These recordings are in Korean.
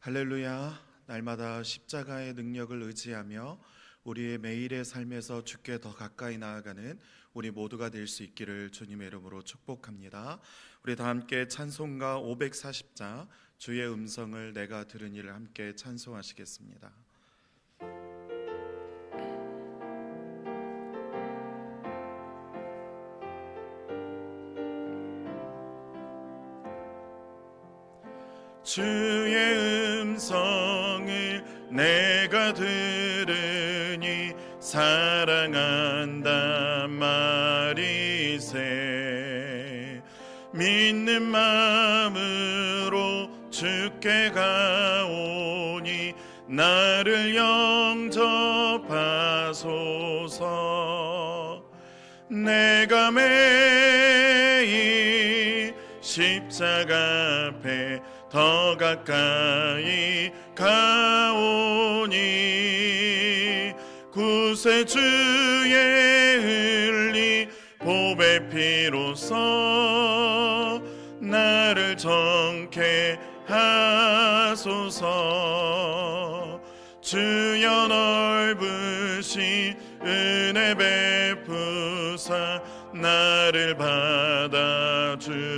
할렐루야. 날마다 십자가의 능력을 의지하며 우리의 매일의 삶에서 주께 더 가까이 나아가는 우리 모두가 될 수 있기를 주님의 이름으로 축복합니다. 우리 다 함께 찬송가 540자 주의 음성을 내가 들으니를 함께 찬송하시겠습니다. 주의 음성을 내가 들으니 사랑한다 말이세. 믿는 마음으로 주께 가오니 나를 영접하소서. 내가 매일 십자가 앞에 더 가까이 가오니 구세주의 흘리 보배 피로써 나를 정케 하소서. 주여 넓으신 은혜 베푸사 나를 받아주시고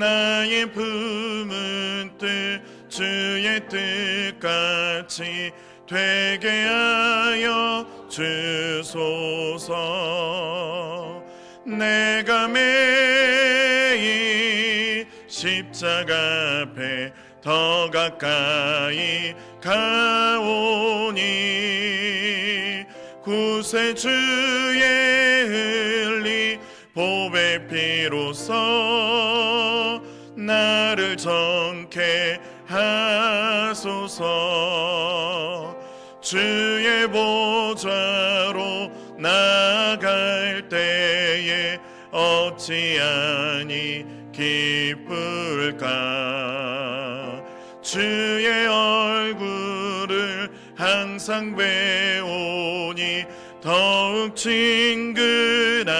나의 품은 뜻 주의 뜻같이 되게 하여 주소서. 내가 매일 십자가 앞에 더 가까이 가오니 구세주의 흘리 보배 피로써 나를 정케 하소서. 주의 보좌로 나갈 때에 어찌하니 기쁠까? 주의 얼굴을 항상 배우니 더욱 친근합니다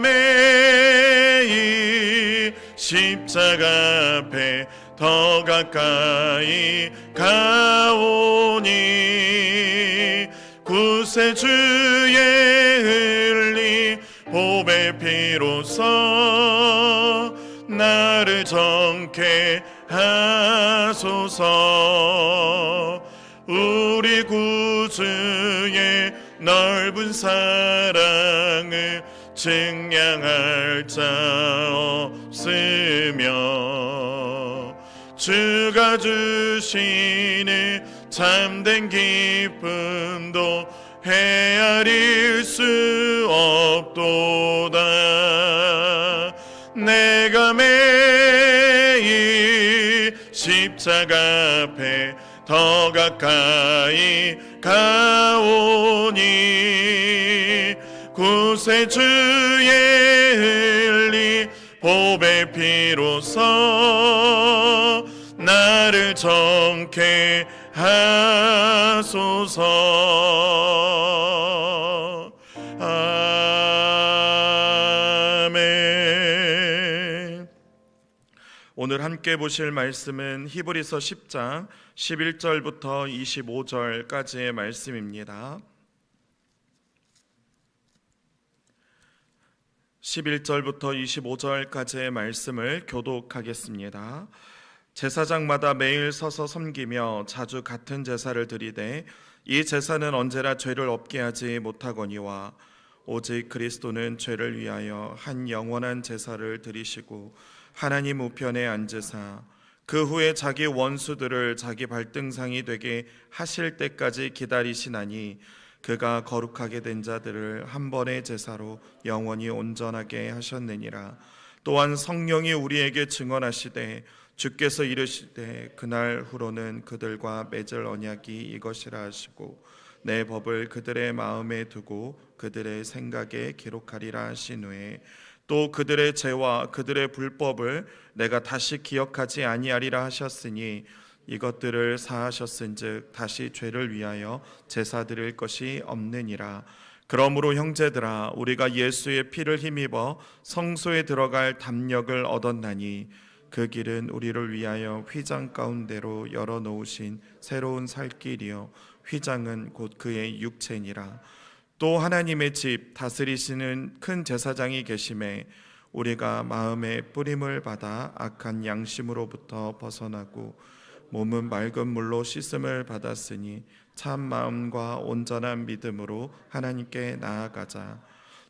매일 십자가 앞에 더 가까이 가오니 구세주의 흘리 보배 피로써 나를 정케 하소서. 우리 구주의 넓은 사랑을 증량할 자 없으며 주가 주시는 참된 기쁨도 헤아릴 수 없도다. 내가 매일 십자가 앞에 더 가까이 가오니 구세주의 흘리 보배 피로써 나를 정케 하소서 아멘 오늘 함께 보실 말씀은 히브리서 10장 11절부터 25절까지의 말씀입니다. 11절부터 25절까지의 말씀을 교독하겠습니다. 제사장마다 매일 서서 섬기며 자주 같은 제사를 드리되 이 제사는 언제나 죄를 없게 하지 못하거니와 오직 그리스도는 죄를 위하여 한 영원한 제사를 드리시고 하나님 우편에 앉으사 그 후에 자기 원수들을 자기 발등상이 되게 하실 때까지 기다리시나니 그가 거룩하게 된 자들을 한 번의 제사로 영원히 온전하게 하셨느니라. 또한 성령이 우리에게 증언하시되 주께서 이르시되 그날 후로는 그들과 맺을 언약이 이것이라 하시고 내 법을 그들의 마음에 두고 그들의 생각에 기록하리라 하신 후에. 또 그들의 죄와 그들의 불법을 내가 다시 기억하지 아니하리라 하셨으니 이것들을 사하셨은즉 다시 죄를 위하여 제사 드릴 것이 없느니라. 그러므로 형제들아 우리가 예수의 피를 힘입어 성소에 들어갈 담력을 얻었나니 그 길은 우리를 위하여 휘장 가운데로 열어 놓으신 새로운 살 길이요. 휘장은 곧 그의 육체니라. 또 하나님의 집 다스리시는 큰 제사장이 계심에 우리가 마음의 뿌림을 받아 악한 양심으로부터 벗어나고 몸은 맑은 물로 씻음을 받았으니 참 마음과 온전한 믿음으로 하나님께 나아가자.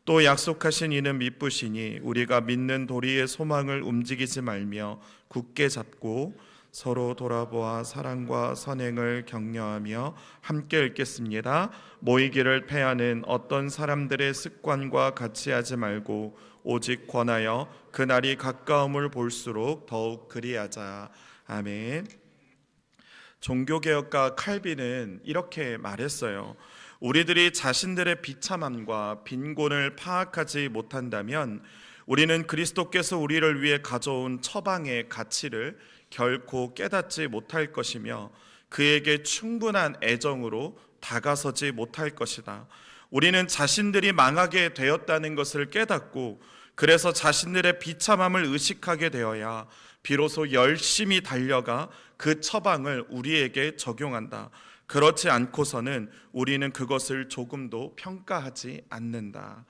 또 약속하신 이는 미쁘시니 우리가 믿는 도리의 소망을 움직이지 말며 굳게 잡고 서로 돌아보아 사랑과 선행을 격려하며 함께 읽겠습니다. 모이기를 패하는 어떤 사람들의 습관과 같이 하지 말고 오직 권하여 그날이 가까움을 볼수록 더욱 그리하자. 아멘. 종교개혁가 칼빈은 이렇게 말했어요. 우리들이 자신들의 비참함과 빈곤을 파악하지 못한다면 우리는 그리스도께서 우리를 위해 가져온 처방의 가치를 결코 깨닫지 못할 것이며 그에게 충분한 애정으로 다가서지 못할 것이다. 우리는 자신들이 망하게 되었다는 것을 깨닫고 그래서 자신들의 비참함을 의식하게 되어야 비로소 열심히 달려가 그 처방을 우리에게 적용한다. 그렇지 않고서는 우리는 그것을 조금도 평가하지 않는다.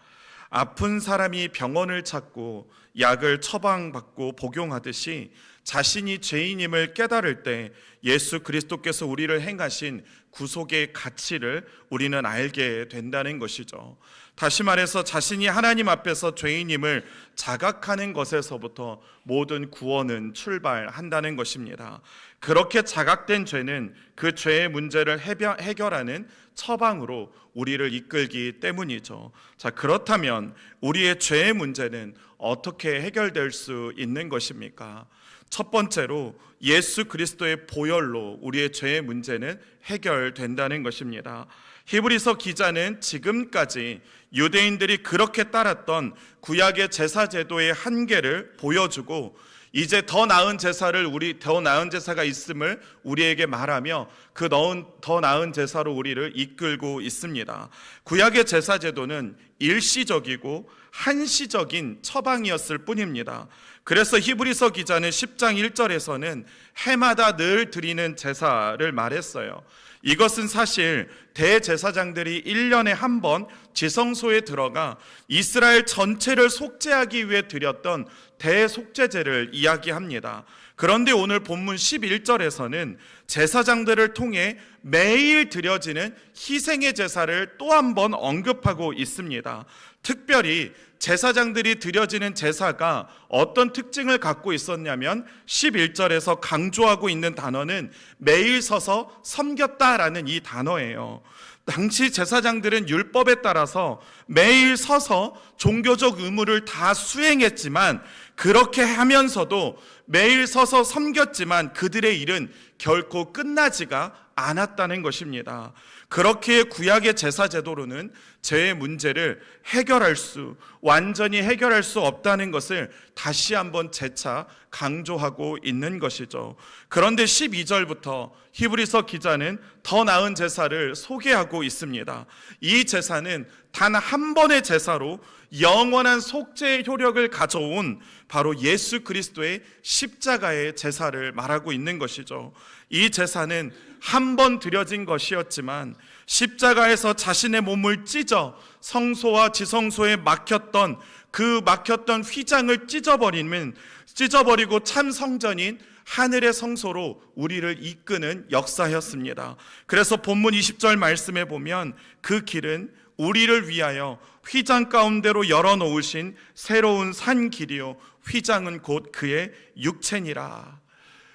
아픈 사람이 병원을 찾고 약을 처방받고 복용하듯이 자신이 죄인임을 깨달을 때 예수 그리스도께서 우리를 행하신 구속의 가치를 우리는 알게 된다는 것이죠. 다시 말해서 자신이 하나님 앞에서 죄인임을 자각하는 것에서부터 모든 구원은 출발한다는 것입니다. 그렇게 자각된 죄는 그 죄의 문제를 해결하는 처방으로 우리를 이끌기 때문이죠. 자, 그렇다면 우리의 죄의 문제는 어떻게 해결될 수 있는 것입니까? 첫 번째로 예수 그리스도의 보혈로 우리의 죄의 문제는 해결된다는 것입니다. 히브리서 기자는 지금까지 유대인들이 그렇게 따랐던 구약의 제사 제도의 한계를 보여주고 이제 더 나은 제사를 우리 더 나은 제사가 있음을 우리에게 말하며 그더 나은 제사로 우리를 이끌고 있습니다. 구약의 제사 제도는 일시적이고 한시적인 처방이었을 뿐입니다. 그래서 히브리서 기자는 10장 1절에서는 해마다 늘 드리는 제사를 말했어요. 이것은 사실 대제사장들이 1년에 한 번 지성소에 들어가 이스라엘 전체를 속죄하기 위해 드렸던 대속죄제를 이야기합니다. 그런데 오늘 본문 11절에서는 제사장들을 통해 매일 드려지는 희생의 제사를 또 한 번 언급하고 있습니다. 특별히 제사장들이 드려지는 제사가 어떤 특징을 갖고 있었냐면 11절에서 강조하고 있는 단어는 매일 서서 섬겼다라는 이 단어예요. 당시 제사장들은 율법에 따라서 매일 서서 종교적 의무를 다 수행했지만 그렇게 하면서도 매일 서서 섬겼지만 그들의 일은 결코 끝나지가 않았다는 것입니다. 그렇게 구약의 제사 제도로는 죄의 문제를 해결할 수, 완전히 해결할 수 없다는 것을 다시 한번 재차 강조하고 있는 것이죠. 그런데 12절부터 히브리서 기자는 더 나은 제사를 소개하고 있습니다. 이 제사는 단 한 번의 제사로 영원한 속죄의 효력을 가져온 바로 예수 그리스도의 십자가의 제사를 말하고 있는 것이죠. 이 제사는 한 번 드려진 것이었지만 십자가에서 자신의 몸을 찢어 성소와 지성소에 막혔던 그 막혔던 휘장을 찢어버리면 찢어버리고 참 성전인 하늘의 성소로 우리를 이끄는 역사였습니다. 그래서 본문 20절 말씀에 보면 그 길은 우리를 위하여 휘장 가운데로 열어 놓으신 새로운 산 길이요 휘장은 곧 그의 육체니라.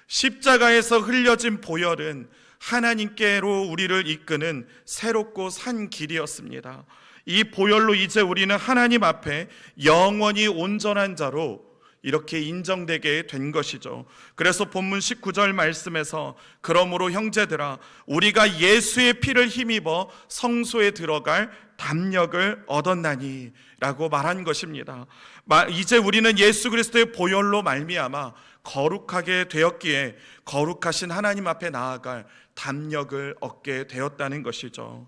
십자가에서 흘려진 보혈은 하나님께로 우리를 이끄는 새롭고 산 길이었습니다. 이 보혈로 이제 우리는 하나님 앞에 영원히 온전한 자로 이렇게 인정되게 된 것이죠. 그래서 본문 19절 말씀에서 그러므로 형제들아 우리가 예수의 피를 힘입어 성소에 들어갈 담력을 얻었나니 라고 말한 것입니다. 이제 우리는 예수 그리스도의 보혈로 말미암아 거룩하게 되었기에 거룩하신 하나님 앞에 나아갈 담력을 얻게 되었다는 것이죠.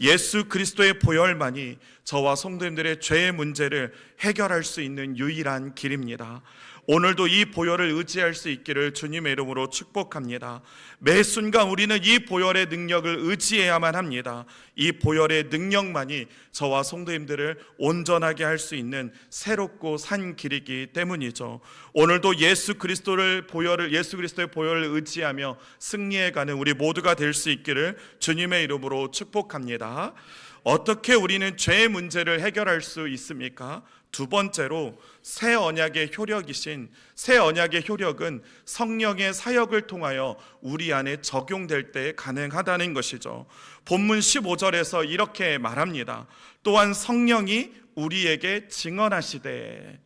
예수 그리스도의 보혈만이 저와 성도님들의 죄의 문제를 해결할 수 있는 유일한 길입니다. 오늘도 이 보혈을 의지할 수 있기를 주님의 이름으로 축복합니다. 매 순간 우리는 이 보혈의 능력을 의지해야만 합니다. 이 보혈의 능력만이 저와 성도님들을 온전하게 할 수 있는 새롭고 산 길이기 때문이죠. 오늘도 예수 그리스도를 보혈을 예수 그리스도의 보혈을 의지하며 승리해 가는 우리 모두가 될 수 있기를 주님의 이름으로 축복합니다. 어떻게 우리는 죄의 문제를 해결할 수 있습니까? 두 번째로 새 언약의 효력이신 새 언약의 효력은 성령의 사역을 통하여 우리 안에 적용될 때 가능하다는 것이죠. 본문 15절에서 이렇게 말합니다. 또한 성령이 우리에게 증언하시되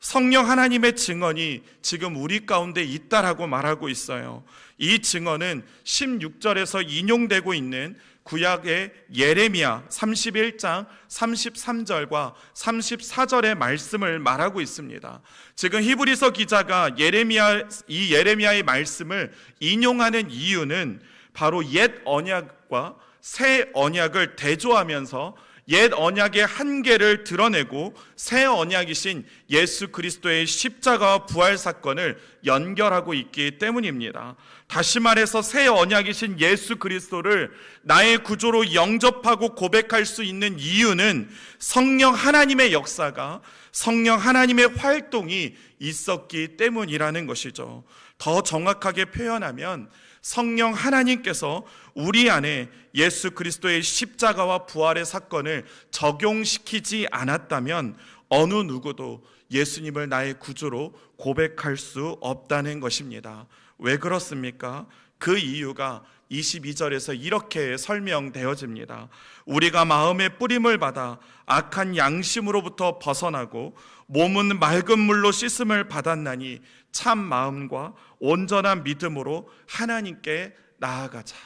성령 하나님의 증언이 지금 우리 가운데 있다라고 말하고 있어요. 이 증언은 16절에서 인용되고 있는 구약의 예레미야 31장 33절과 34절의 말씀을 말하고 있습니다. 지금 히브리서 기자가 예레미야 이 예레미야의 말씀을 인용하는 이유는 바로 옛 언약과 새 언약을 대조하면서 옛 언약의 한계를 드러내고 새 언약이신 예수 그리스도의 십자가와 부활 사건을 연결하고 있기 때문입니다. 다시 말해서 새 언약이신 예수 그리스도를 나의 구조로 영접하고 고백할 수 있는 이유는 성령 하나님의 역사가 성령 하나님의 활동이 있었기 때문이라는 것이죠. 더 정확하게 표현하면 성령 하나님께서 우리 안에 예수 그리스도의 십자가와 부활의 사건을 적용시키지 않았다면 어느 누구도 예수님을 나의 구주로 고백할 수 없다는 것입니다. 왜 그렇습니까? 그 이유가 22절에서 이렇게 설명되어집니다. 우리가 마음의 뿌림을 받아 악한 양심으로부터 벗어나고 몸은 맑은 물로 씻음을 받았나니 참 마음과 온전한 믿음으로 하나님께 나아가자.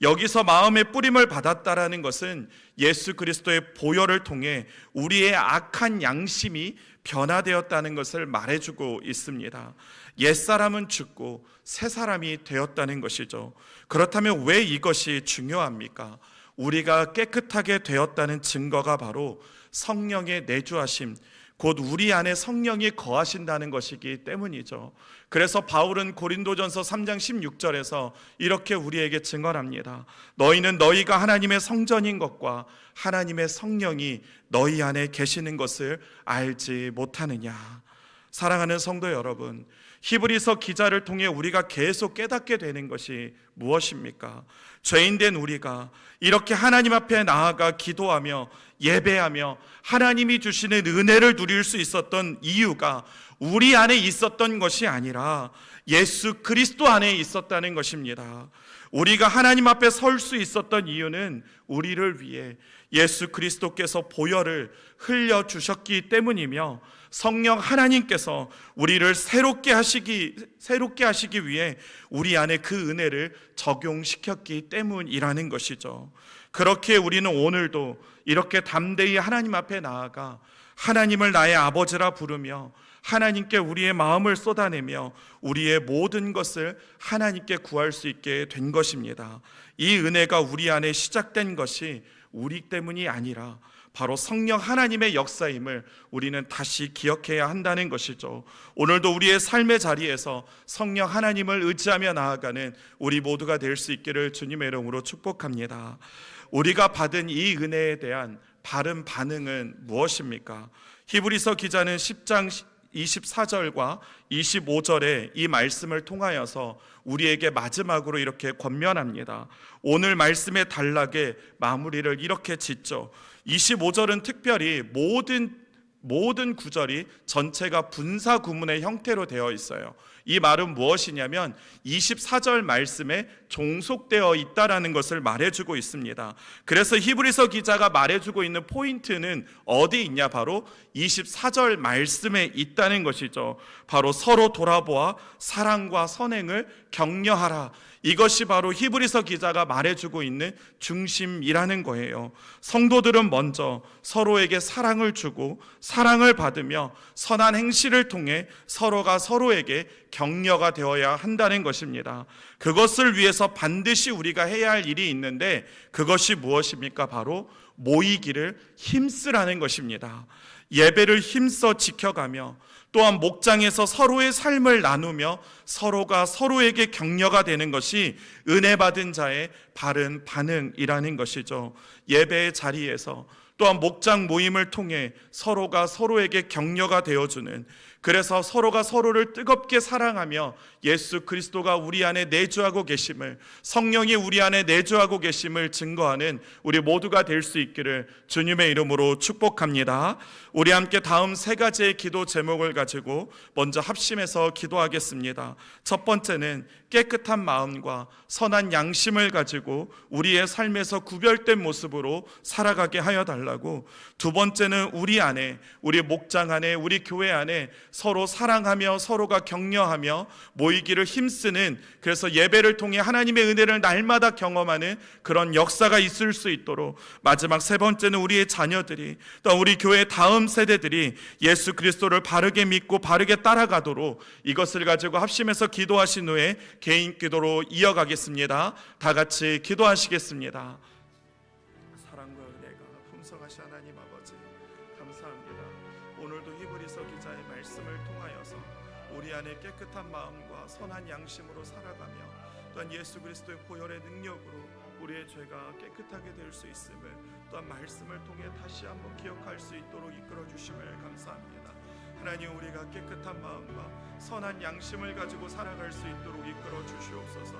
여기서 마음의 뿌림을 받았다라는 것은 예수 그리스도의 보혈을 통해 우리의 악한 양심이 변화되었다는 것을 말해주고 있습니다. 옛사람은 죽고 새 사람이 되었다는 것이죠. 그렇다면 왜 이것이 중요합니까? 우리가 깨끗하게 되었다는 증거가 바로 성령의 내주하심, 곧 우리 안에 성령이 거하신다는 것이기 때문이죠. 그래서 바울은 고린도전서 3장 16절에서 이렇게 우리에게 증언합니다. 너희는 너희가 하나님의 성전인 것과 하나님의 성령이 너희 안에 계시는 것을 알지 못하느냐. 사랑하는 성도 여러분, 히브리서 기자를 통해 우리가 계속 깨닫게 되는 것이 무엇입니까? 죄인된 우리가 이렇게 하나님 앞에 나아가 기도하며 예배하며 하나님이 주시는 은혜를 누릴 수 있었던 이유가 우리 안에 있었던 것이 아니라 예수 그리스도 안에 있었다는 것입니다. 우리가 하나님 앞에 설 수 있었던 이유는 우리를 위해 예수 그리스도께서 보혈을 흘려 주셨기 때문이며 성령 하나님께서 우리를 새롭게 하시기 새롭게 하시기 위해 우리 안에 그 은혜를 적용시켰기 때문이라는 것이죠. 그렇게 우리는 오늘도 이렇게 담대히 하나님 앞에 나아가 하나님을 나의 아버지라 부르며 하나님께 우리의 마음을 쏟아내며 우리의 모든 것을 하나님께 구할 수 있게 된 것입니다. 이 은혜가 우리 안에 시작된 것이 우리 때문이 아니라 바로 성령 하나님의 역사임을 우리는 다시 기억해야 한다는 것이죠. 오늘도 우리의 삶의 자리에서 성령 하나님을 의지하며 나아가는 우리 모두가 될 수 있기를 주님의 이름으로 축복합니다. 우리가 받은 이 은혜에 대한 바른 반응은 무엇입니까? 히브리서 기자는 10장 24절과 25절에 이 말씀을 통하여서 우리에게 마지막으로 이렇게 권면합니다. 오늘 말씀의 단락에 마무리를 이렇게 짓죠. 25절은 특별히 모든 모든 구절이 전체가 분사 구문의 형태로 되어 있어요. 이 말은 무엇이냐면 24절 말씀에 종속되어 있다라는 것을 말해주고 있습니다. 그래서 히브리서 기자가 말해주고 있는 포인트는 어디 있냐? 바로 24절 말씀에 있다는 것이죠. 바로 서로 돌아보아 사랑과 선행을 격려하라. 이것이 바로 히브리서 기자가 말해주고 있는 중심이라는 거예요. 성도들은 먼저 서로에게 사랑을 주고 사랑을 받으며 선한 행실을 통해 서로가 서로에게 격려가 되어야 한다는 것입니다. 그것을 위해서 반드시 우리가 해야 할 일이 있는데 그것이 무엇입니까? 바로 모이기를 힘쓰라는 것입니다. 예배를 힘써 지켜가며 또한 목장에서 서로의 삶을 나누며 서로가 서로에게 격려가 되는 것이 은혜 받은 자의 바른 반응이라는 것이죠. 예배의 자리에서 또한 목장 모임을 통해 서로가 서로에게 격려가 되어주는 그래서 서로가 서로를 뜨겁게 사랑하며 예수 그리스도가 우리 안에 내주하고 계심을 성령이 우리 안에 내주하고 계심을 증거하는 우리 모두가 될 수 있기를 주님의 이름으로 축복합니다. 우리 함께 다음 세 가지의 기도 제목을 가지고 먼저 합심해서 기도하겠습니다. 첫 번째는 깨끗한 마음과 선한 양심을 가지고 우리의 삶에서 구별된 모습으로 살아가게 하여 달라고 두 번째는 우리 안에 우리 목장 안에 우리 교회 안에 서로 사랑하며 서로가 격려하며 모이기를 힘쓰는 그래서 예배를 통해 하나님의 은혜를 날마다 경험하는 그런 역사가 있을 수 있도록 마지막 세 번째는 우리의 자녀들이 또 우리 교회 다음 세대들이 예수 그리스도를 바르게 믿고 바르게 따라가도록 이것을 가지고 합심해서 기도하신 후에 개인 기도로 이어가겠습니다. 다 같이 기도하시겠습니다. 안에 깨끗한 마음과 선한 양심으로 살아가며 또한 예수 그리스도의 보혈의 능력으로 우리의 죄가 깨끗하게 될 수 있음을 또한 말씀을 통해 다시 한번 기억할 수 있도록 이끌어 주심을 감사합니다. 하나님 우리가 깨끗한 마음과 선한 양심을 가지고 살아갈 수 있도록 이끌어 주시옵소서.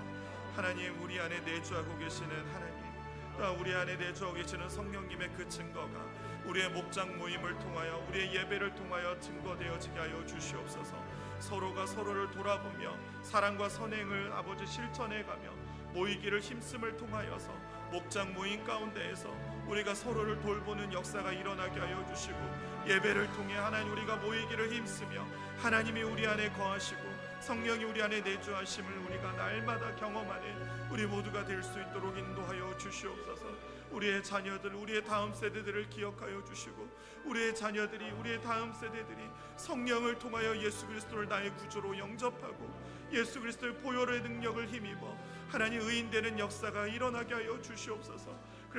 하나님 우리 안에 내주하고 계시는 하나님 우리 안에 내주하고 계시는 성령님의 그 증거가 우리의 목장 모임을 통하여 우리의 예배를 통하여 증거되어지게 하여 주시옵소서. 서로가 서로를 돌아보며 사랑과 선행을 아버지 실천해 가며 모이기를 힘씀을 통하여서 목장 모임 가운데에서 우리가 서로를 돌보는 역사가 일어나게 하여 주시고 예배를 통해 하나님 우리가 모이기를 힘쓰며 하나님이 우리 안에 거하시고 성령이 우리 안에 내주하심을 우리가 날마다 경험하는 우리 모두가 될 수 있도록 인도하여 주시옵소서. 우리의 자녀들, 우리의 다음 세대들을 기억하여 주시고 우리의 자녀들이 우리의 다음 세대들이 성령을 통하여 예수 그리스도를 나의 구주로 영접하고 예수 그리스도의 보혈의 능력을 힘입어 하나님 의인되는 역사가 일어나게 하여 주시옵소서.